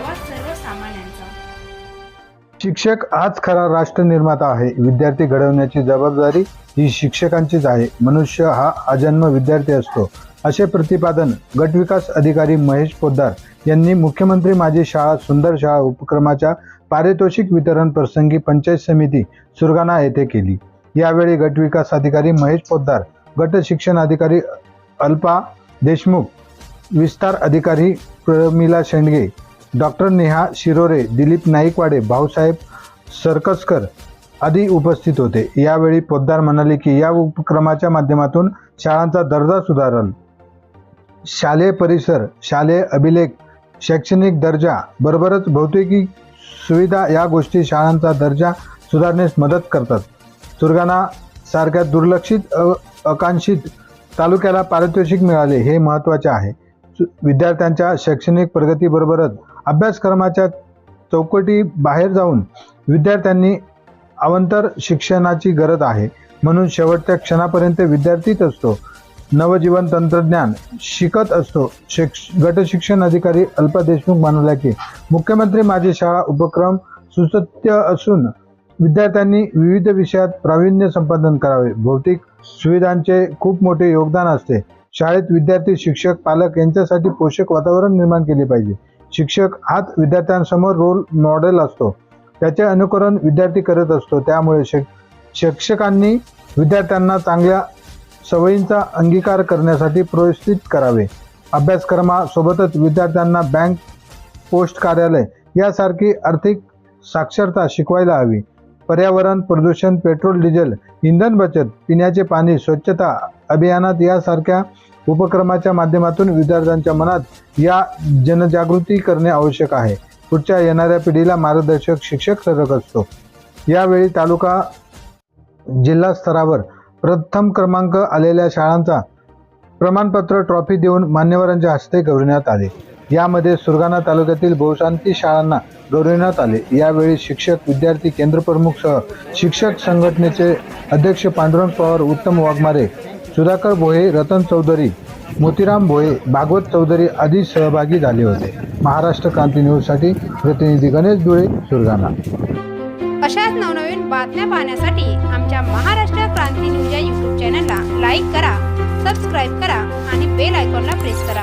आवाज सर्वसामान्यांचा. शिक्षक हाच खरा राष्ट्र निर्माता आहे. विद्यार्थी घडवण्याची जबाबदारी ही शिक्षकांचीच आहे. मनुष्य हा अजन्म विद्यार्थी असतो. असे प्रतिपादन गटविकास अधिकारी महेश पोद्दार यांनी मुख्यमंत्री माझी शाळा सुंदर शाळा उपक्रमाच्या पारितोषिक वितरण प्रसंगी पंचायत समिती सुरगाणा येथे केली. यावेळी गटविकास अधिकारी महेश पोद्दार गट शिक्षण अधिकारी अल्पा देशमुख विस्तार अधिकारी प्रमिला शेंडगे डॉक्टर नेहा शिरोरे दिलीप नाईकवाडे भाऊसाहेब सरकसकर आदी उपस्थित होते. यावेळी पोद्दार म्हणाले की या उपक्रमाच्या माध्यमातून शाळांचा दर्जा सुधारल. शालेय परिसर शालेय अभिलेख शैक्षणिक दर्जा बरोबरच भौतिकी सुविधा या गोष्टी शाळांचा दर्जा सुधारण्यास मदत करतात. सुरगाणा सारख्या दुर्लक्षित अ आकांक्षित तालुक्याला पारितोषिक मिळाले हे महत्त्वाचे आहे. विद्यार्थ्यांच्या शैक्षणिक प्रगतीबरोबरच अभ्यासक्रमाच्या चौकटी बाहेर जाऊन विद्यार्थ्यांनी अवंतर शिक्षणाची गरज आहे. म्हणून शेवटच्या क्षणापर्यंत विद्यार्थीच असतो. नवजीवन तंत्रज्ञान शिकत असतो. शिक्ष गटशिक्षण अधिकारी अल्पा देशमुख म्हणाला की मुख्यमंत्री माझी शाळा उपक्रम सुसत्य असून विद्यार्थ्यांनी विविध विषयात प्रावीण्य संपादन करावे. भौतिक सुविधांचे खूप मोठे योगदान असते. शाळेत विद्यार्थी शिक्षक पालक यांच्यासाठी पोषक वातावरण निर्माण केले पाहिजे. शिक्षक हाच विद्यार्थ्यांसमोर रोल मॉडेल असतो. त्याचे अनुकरण विद्यार्थी करत असतो. त्यामुळे शिक शिक्षकांनी विद्यार्थ्यांना चांगल्या सवयींचा अंगीकार करण्यासाठी प्रोत्साहित करावे. अभ्यासक्रमासोबतच विद्यार्थ्यांना बँक पोस्ट कार्यालय यासारखी आर्थिक साक्षरता शिकवायला हवी. पर्यावरण प्रदूषण पेट्रोल डिझेल इंधन बचत पिण्याचे पाणी स्वच्छता अभियानात यासारख्या उपक्रमाच्या माध्यमातून विद्यार्थ्यांच्या मनात या जनजागृती करणे आवश्यक आहे. पुढच्या येणाऱ्या पिढीला मार्गदर्शक शिक्षक ठरत असतो. यावेळी तालुका जिल्हा स्तरावर प्रथम क्रमांक आलेल्या शाळांचा प्रमाणपत्र ट्रॉफी देऊन मान्यवरांच्या हस्ते गौरवण्यात आले. यामध्ये सुरगाणा तालुक्यातील बहुशांती शाळांना गौरवण्यात आले. यावेळी शिक्षक विद्यार्थी केंद्रप्रमुखसह शिक्षक संघटनेचे अध्यक्ष पांडुरंग पवार उत्तम वाघमारे सुधाकर भोये रतन चौधरी मोतीराम भोये भागवत चौधरी आदी सहभागी झाले होते. महाराष्ट्र क्रांती न्यूजसाठी प्रतिनिधी गणेश दुळे सुरगाणा. अशाच नवनवीन बातम्या पाहण्यासाठी आमच्या महाराष्ट्र क्रांती न्यूज या यूट्यूब चॅनलला लाईक करा सबस्क्राईब करा आणि बेल आयकॉनला प्रेस करा.